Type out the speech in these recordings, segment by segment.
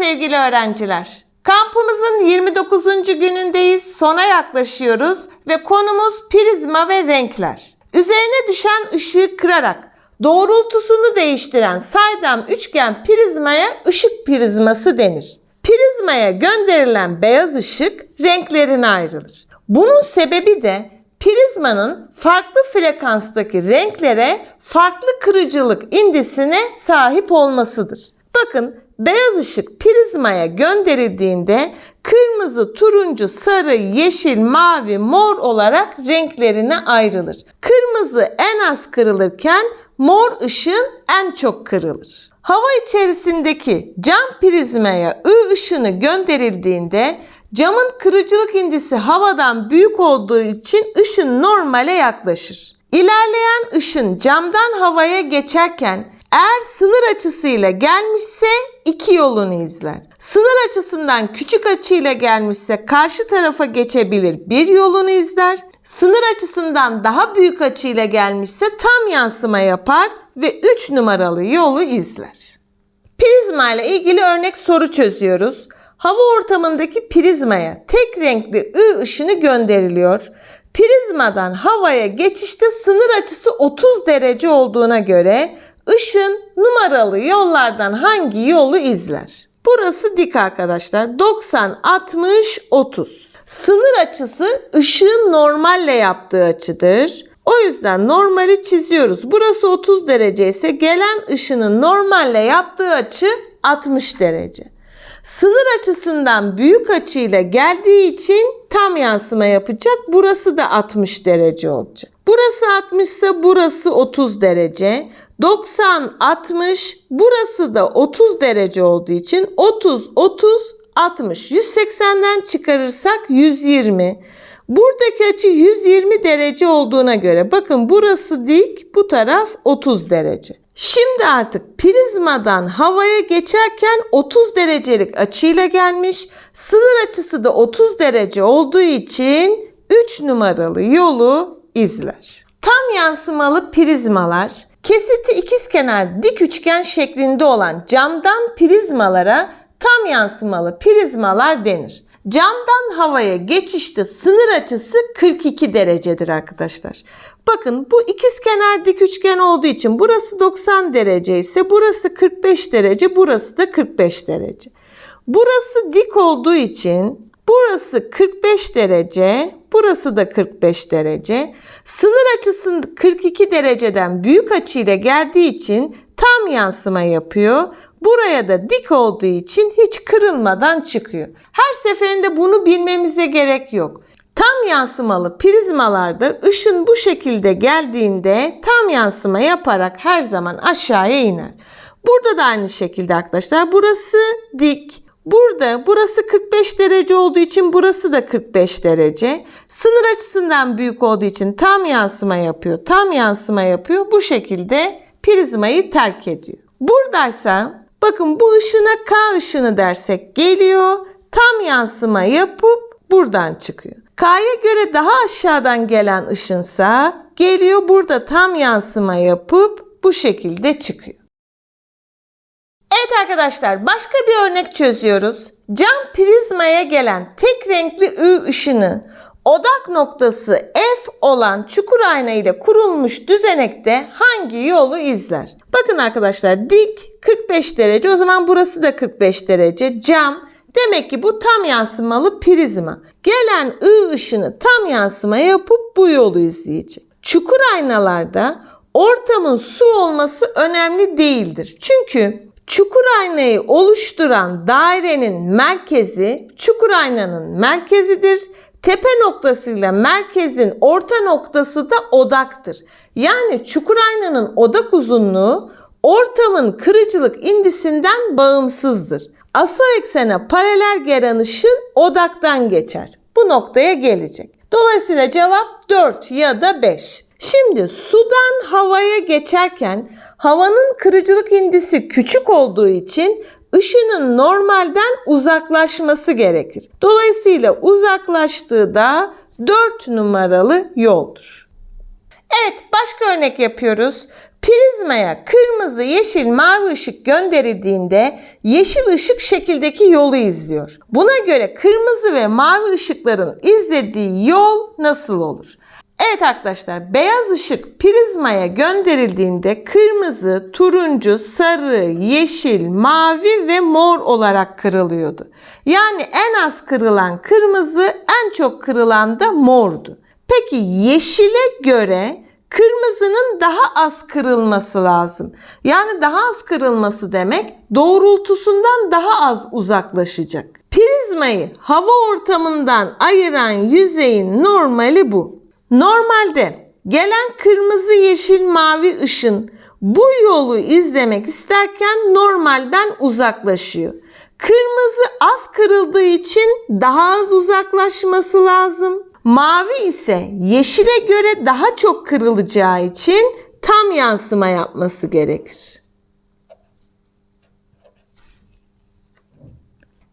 sevgili öğrenciler. Kampımızın 29. günündeyiz. Sona yaklaşıyoruz ve konumuz prizma ve renkler. Üzerine düşen ışığı kırarak doğrultusunu değiştiren saydam üçgen prizmaya ışık prizması denir. Prizmaya gönderilen beyaz ışık renklerine ayrılır. Bunun sebebi de prizmanın farklı frekanstaki renklere farklı kırıcılık indisine sahip olmasıdır. Bakın beyaz ışık prizmaya gönderildiğinde kırmızı, turuncu, sarı, yeşil, mavi, mor olarak renklerine ayrılır. Kırmızı en az kırılırken mor ışığın en çok kırılır. Hava içerisindeki cam prizmaya ı ışını gönderildiğinde camın kırıcılık indisi havadan büyük olduğu için ışın normale yaklaşır. İlerleyen ışın camdan havaya geçerken eğer sınır açısıyla gelmişse iki yolunu izler. Sınır açısından küçük açıyla gelmişse karşı tarafa geçebilir bir yolunu izler. Sınır açısından daha büyük açıyla gelmişse tam yansıma yapar ve 3 numaralı yolu izler. Prizma ile ilgili örnek soru çözüyoruz. Hava ortamındaki prizmaya tek renkli ı ışını gönderiliyor. Prizmadan havaya geçişte sınır açısı 30 derece olduğuna göre ışın numaralı yollardan hangi yolu izler? Burası dik arkadaşlar. 90, 60, 30. Sınır açısı ışığın normalle yaptığı açıdır. O yüzden normali çiziyoruz. Burası 30 derece ise gelen ışının normalle yaptığı açı 60 derece. Sınır açısından büyük açıyla geldiği için tam yansıma yapacak. Burası da 60 derece olacak. Burası 60 ise burası 30 derece. 90, 60, burası da 30 derece olduğu için 30, 30, 60. 180'den çıkarırsak 120. Buradaki açı 120 derece olduğuna göre bakın burası dik, bu taraf 30 derece. Şimdi artık prizmadan havaya geçerken 30 derecelik açıyla gelmiş. Sınır açısı da 30 derece olduğu için 3 numaralı yolu izler. Tam yansımalı prizmalar kesiti ikizkenar dik üçgen şeklinde olan camdan prizmalara tam yansımalı prizmalar denir. Camdan havaya geçişte sınır açısı 42 derecedir arkadaşlar. Bakın bu ikizkenar dik üçgen olduğu için burası 90 derece ise burası 45 derece, burası da 45 derece. Burası dik olduğu için burası 45 derece, burası da 45 derece. Sınır açısı 42 dereceden büyük açıyla geldiği için tam yansıma yapıyor. Buraya da dik olduğu için hiç kırılmadan çıkıyor. Her seferinde bunu bilmemize gerek yok. Tam yansımalı prizmalarda ışın bu şekilde geldiğinde tam yansıma yaparak her zaman aşağıya iner. Burada da aynı şekilde arkadaşlar. Burası dik. Burada burası 45 derece olduğu için burası da 45 derece. Sınır açısından büyük olduğu için tam yansıma yapıyor. Tam yansıma yapıyor. Bu şekilde prizmayı terk ediyor. Buradaysa bakın bu ışına K ışını dersek geliyor. Tam yansıma yapıp buradan çıkıyor. K'ya göre daha aşağıdan gelen ışınsa geliyor burada tam yansıma yapıp bu şekilde çıkıyor. Evet arkadaşlar başka bir örnek çözüyoruz. Cam prizmaya gelen tek renkli I ışını odak noktası F olan çukur ayna ile kurulmuş düzenekte hangi yolu izler? Bakın arkadaşlar dik 45 derece o zaman burası da 45 derece cam demek ki bu tam yansımalı prizma. Gelen I ışını tam yansıma yapıp bu yolu izleyecek. Çukur aynalarda ortamın su olması önemli değildir. Çünkü Çukur aynayı oluşturan dairenin merkezi çukur aynanın merkezidir. Tepe noktasıyla merkezin orta noktası da odaktır. Yani çukur aynanın odak uzunluğu ortamın kırıcılık indisinden bağımsızdır. Asıl eksene paralel gelen ışın odaktan geçer. Bu noktaya gelecek. Dolayısıyla cevap 4 ya da 5. Şimdi sudan havaya geçerken havanın kırıcılık indisi küçük olduğu için ışının normalden uzaklaşması gerekir. Dolayısıyla uzaklaştığı da 4 numaralı yoldur. Evet başka örnek yapıyoruz. Priz Prizmaya kırmızı, yeşil, mavi ışık gönderildiğinde yeşil ışık şekildeki yolu izliyor. Buna göre kırmızı ve mavi ışıkların izlediği yol nasıl olur? Evet arkadaşlar beyaz ışık prizmaya gönderildiğinde kırmızı, turuncu, sarı, yeşil, mavi ve mor olarak kırılıyordu. Yani en az kırılan kırmızı, en çok kırılan da mordu. Peki yeşile göre kırmızının daha az kırılması lazım. Yani daha az kırılması demek doğrultusundan daha az uzaklaşacak. Prizmayı hava ortamından ayıran yüzeyin normali bu. Normalde gelen kırmızı, yeşil, mavi ışın bu yolu izlemek isterken normalden uzaklaşıyor. Kırmızı az kırıldığı için daha az uzaklaşması lazım. Mavi ise yeşile göre daha çok kırılacağı için tam yansıma yapması gerekir.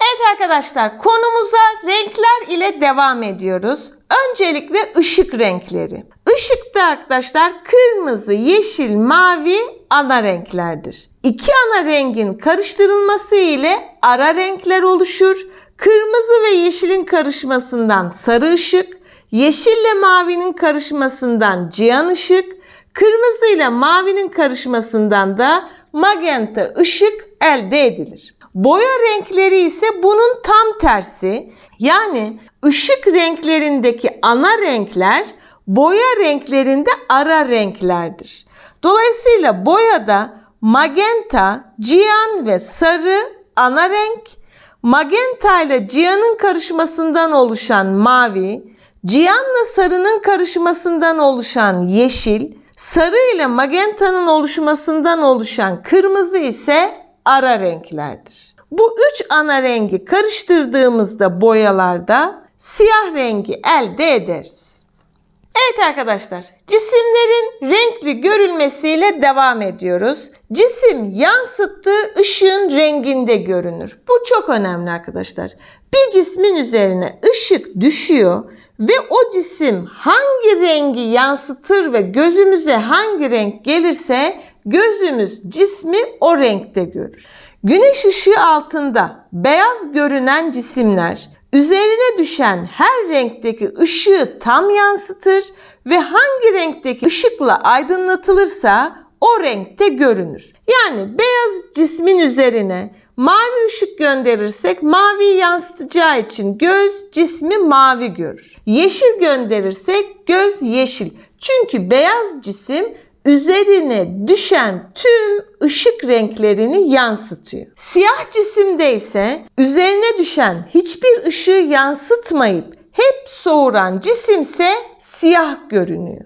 Evet arkadaşlar konumuza renkler ile devam ediyoruz. Öncelikle ışık renkleri. Işıkta arkadaşlar kırmızı, yeşil, mavi ana renklerdir. İki ana rengin karıştırılması ile ara renkler oluşur. Kırmızı ve yeşilin karışmasından sarı ışık, yeşille mavinin karışmasından ciyan ışık, kırmızı ile mavinin karışmasından da magenta ışık elde edilir. Boya renkleri ise bunun tam tersi. Yani ışık renklerindeki ana renkler boya renklerinde ara renklerdir. Dolayısıyla boyada magenta, ciyan ve sarı ana renk, magenta ile ciyanın karışmasından oluşan mavi, ciyanla sarının karışmasından oluşan yeşil, sarı ile magentanın oluşmasından oluşan kırmızı ise ara renklerdir. Bu üç ana rengi karıştırdığımızda boyalarda siyah rengi elde ederiz. Evet arkadaşlar, cisimlerin renkli görülmesiyle devam ediyoruz. Cisim yansıttığı ışığın renginde görünür. Bu çok önemli arkadaşlar. Bir cismin üzerine ışık düşüyor ve o cisim hangi rengi yansıtır ve gözümüze hangi renk gelirse gözümüz cismi o renkte görür. Güneş ışığı altında beyaz görünen cisimler üzerine düşen her renkteki ışığı tam yansıtır ve hangi renkteki ışıkla aydınlatılırsa o renkte görünür. Yani beyaz cismin üzerine mavi ışık gönderirsek mavi yansıtacağı için göz cismi mavi görür. Yeşil gönderirsek göz yeşil. Çünkü beyaz cisim üzerine düşen tüm ışık renklerini yansıtıyor. Siyah cisimde ise üzerine düşen hiçbir ışığı yansıtmayıp hep soğuran cisimse siyah görünüyor.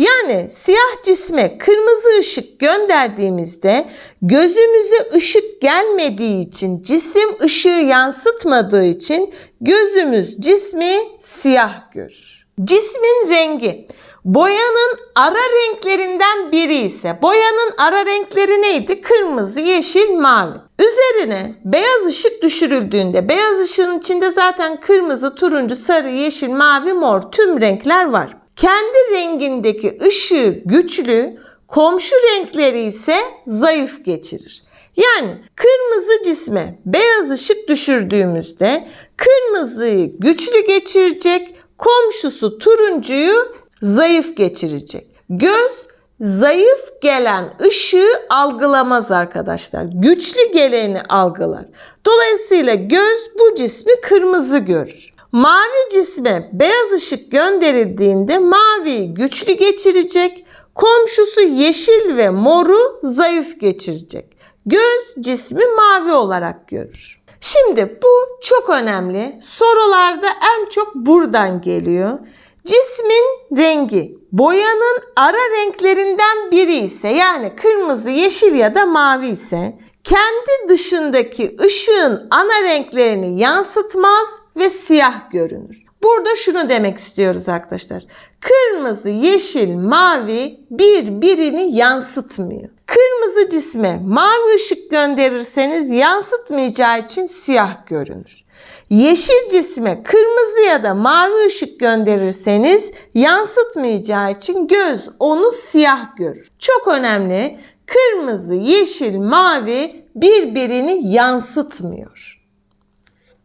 Yani siyah cisme kırmızı ışık gönderdiğimizde gözümüze ışık gelmediği için cisim ışığı yansıtmadığı için gözümüz cismi siyah görür. Cismin rengi Boyanın ara renklerinden biri ise boyanın ara renkleri neydi? Kırmızı, yeşil, mavi. Üzerine beyaz ışık düşürüldüğünde beyaz ışığın içinde zaten kırmızı, turuncu, sarı, yeşil, mavi, mor tüm renkler var. Kendi rengindeki ışığı güçlü, komşu renkleri ise zayıf geçirir. Yani kırmızı cisme beyaz ışık düşürdüğümüzde kırmızıyı güçlü geçirecek, komşusu turuncuyu zayıf geçirecek. Göz zayıf gelen ışığı algılamaz arkadaşlar. Güçlü geleni algılar. Dolayısıyla göz bu cismi kırmızı görür. Mavi cisme beyaz ışık gönderildiğinde maviyi güçlü geçirecek, komşusu yeşil ve moru zayıf geçirecek. Göz cismi mavi olarak görür. Şimdi bu çok önemli. Sorularda en çok buradan geliyor. Cismin rengi boyanın ara renklerinden biri ise yani kırmızı, yeşil ya da mavi ise kendi dışındaki ışığın ana renklerini yansıtmaz ve siyah görünür. Burada şunu demek istiyoruz arkadaşlar. Kırmızı, yeşil, mavi birbirini yansıtmıyor. Kırmızı cisme mavi ışık gönderirseniz yansıtmayacağı için siyah görünür. Yeşil cisme kırmızı ya da mavi ışık gönderirseniz yansıtmayacağı için göz onu siyah görür. Çok önemli. Kırmızı, yeşil, mavi birbirini yansıtmıyor.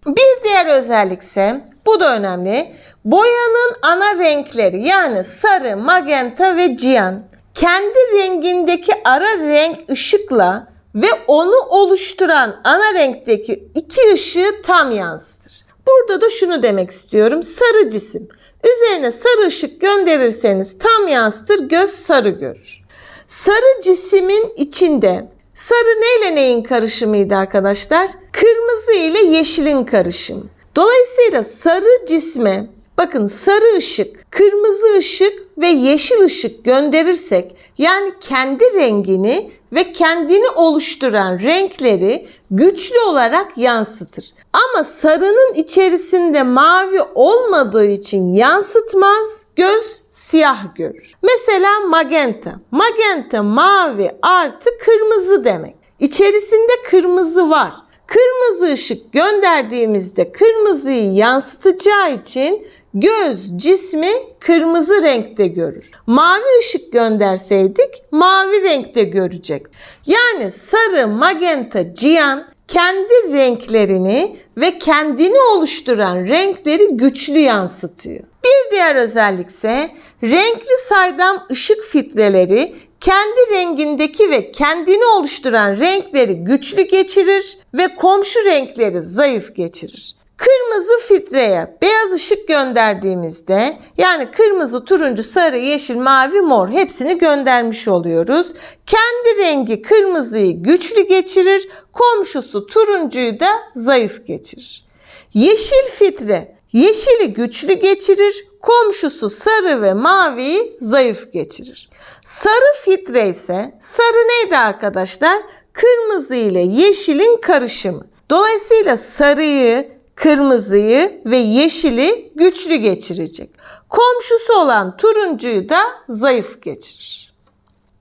Bir diğer özellik ise bu da önemli. Boyanın ana renkleri yani sarı, magenta ve cian kendi rengindeki ara renk ışıkla ve onu oluşturan ana renkteki iki ışığı tam yansıtır. Burada da şunu demek istiyorum. Sarı cisim. Üzerine sarı ışık gönderirseniz tam yansıtır, göz sarı görür. Sarı cismin içinde sarı neyle neyin karışımıydı arkadaşlar? Kırmızı ile yeşilin karışımı. Dolayısıyla sarı cisme bakın sarı ışık, kırmızı ışık ve yeşil ışık gönderirsek yani kendi rengini ve kendini oluşturan renkleri güçlü olarak yansıtır. Ama sarının içerisinde mavi olmadığı için yansıtmaz, göz siyah görür. Mesela magenta. Magenta mavi artı kırmızı demek. İçerisinde kırmızı var. Kırmızı ışık gönderdiğimizde kırmızıyı yansıtacağı için göz cismi kırmızı renkte görür. Mavi ışık gönderseydik mavi renkte görecek. Yani sarı, magenta, cian kendi renklerini ve kendini oluşturan renkleri güçlü yansıtıyor. Bir diğer özellik ise renkli saydam ışık filtreleri kendi rengindeki ve kendini oluşturan renkleri güçlü geçirir ve komşu renkleri zayıf geçirir. Kırmızı filtreye beyaz ışık gönderdiğimizde yani kırmızı, turuncu, sarı, yeşil, mavi, mor hepsini göndermiş oluyoruz. Kendi rengi kırmızıyı güçlü geçirir, komşusu turuncuyu da zayıf geçirir. Yeşil filtre yeşili güçlü geçirir, komşusu sarı ve maviyi zayıf geçirir. Sarı filtre ise sarı neydi arkadaşlar? Kırmızı ile yeşilin karışımı. Dolayısıyla sarıyı, kırmızıyı ve yeşili güçlü geçirecek. Komşusu olan turuncuyu da zayıf geçirir.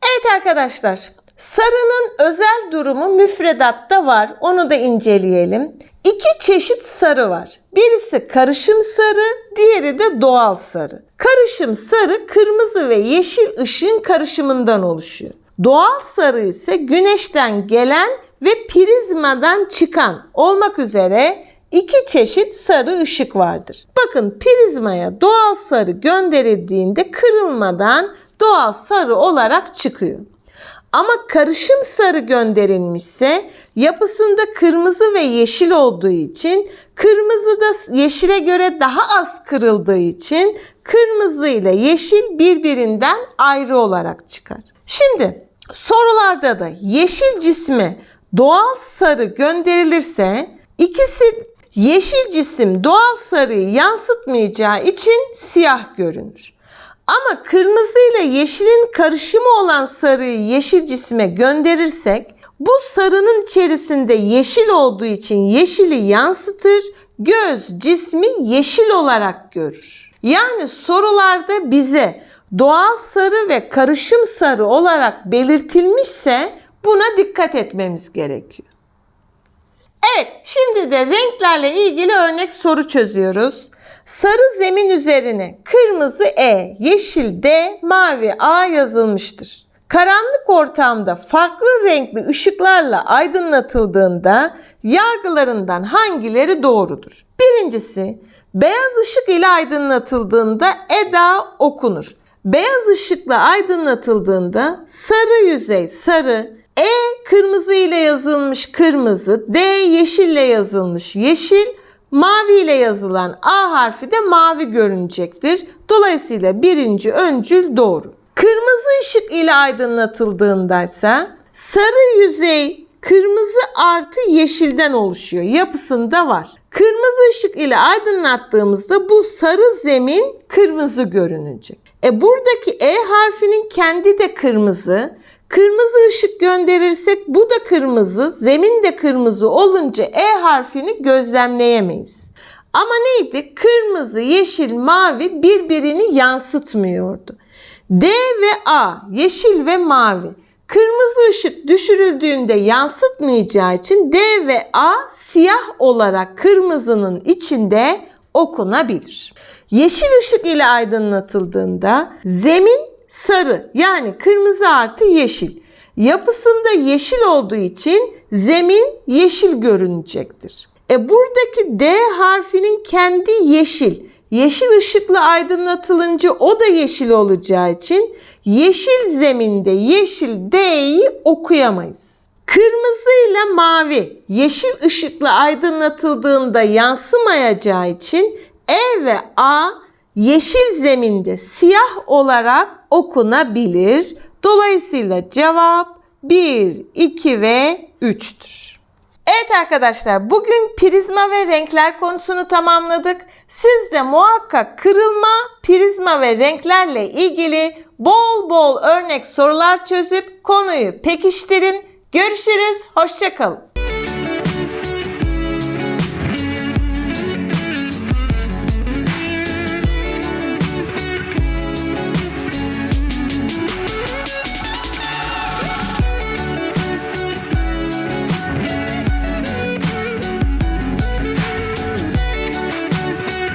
Evet arkadaşlar, sarının özel durumu müfredatta var. Onu da inceleyelim. İki çeşit sarı var. Birisi karışım sarı, diğeri de doğal sarı. Karışım sarı kırmızı ve yeşil ışığın karışımından oluşuyor. Doğal sarı ise güneşten gelen ve prizmadan çıkan olmak üzere iki çeşit sarı ışık vardır. Bakın prizmaya doğal sarı gönderildiğinde kırılmadan doğal sarı olarak çıkıyor. Ama karışım sarı gönderilmişse yapısında kırmızı ve yeşil olduğu için kırmızı da yeşile göre daha az kırıldığı için kırmızı ile yeşil birbirinden ayrı olarak çıkar. Şimdi sorularda da yeşil cisme doğal sarı gönderilirse ikisi yeşil cisim doğal sarıyı yansıtmayacağı için siyah görünür. Ama kırmızı ile yeşilin karışımı olan sarıyı yeşil cisme gönderirsek bu sarının içerisinde yeşil olduğu için yeşili yansıtır, göz cismi yeşil olarak görür. Yani sorularda bize doğal sarı ve karışım sarı olarak belirtilmişse buna dikkat etmemiz gerekiyor. Evet, şimdi de renklerle ilgili örnek soru çözüyoruz. Sarı zemin üzerine kırmızı E, yeşil D, mavi A yazılmıştır. Karanlık ortamda farklı renkli ışıklarla aydınlatıldığında yargılarından hangileri doğrudur? Birincisi, beyaz ışık ile aydınlatıldığında Eda okunur. Beyaz ışıkla aydınlatıldığında sarı yüzey sarı, E kırmızı ile yazılmış kırmızı, D yeşille yazılmış yeşil, mavi ile yazılan A harfi de mavi görünecektir. Dolayısıyla birinci öncül doğru. Kırmızı ışık ile aydınlatıldığında ise sarı yüzey kırmızı artı yeşilden oluşuyor. Yapısında var. Kırmızı ışık ile aydınlattığımızda bu sarı zemin kırmızı görünecek. E buradaki E harfinin kendi de kırmızı. Kırmızı ışık gönderirsek bu da kırmızı, zemin de kırmızı olunca E harfini gözlemleyemeyiz. Ama neydi? Kırmızı, yeşil, mavi birbirini yansıtmıyordu. D ve A, yeşil ve mavi. Kırmızı ışık düşürüldüğünde yansıtmayacağı için D ve A siyah olarak kırmızının içinde okunabilir. Yeşil ışık ile aydınlatıldığında zemin sarı yani kırmızı artı yeşil. Yapısında yeşil olduğu için zemin yeşil görünecektir. E buradaki D harfinin kendi yeşil. Yeşil ışıkla aydınlatılınca o da yeşil olacağı için yeşil zeminde yeşil D'yi okuyamayız. Kırmızı ile mavi yeşil ışıkla aydınlatıldığında yansımayacağı için E ve A yeşil zeminde siyah olarak okunabilir. Dolayısıyla cevap 1, 2 ve 3'tür. Evet arkadaşlar bugün prizma ve renkler konusunu tamamladık. Siz de muhakkak kırılma, prizma ve renklerle ilgili bol bol örnek sorular çözüp konuyu pekiştirin. Görüşürüz, hoşçakalın.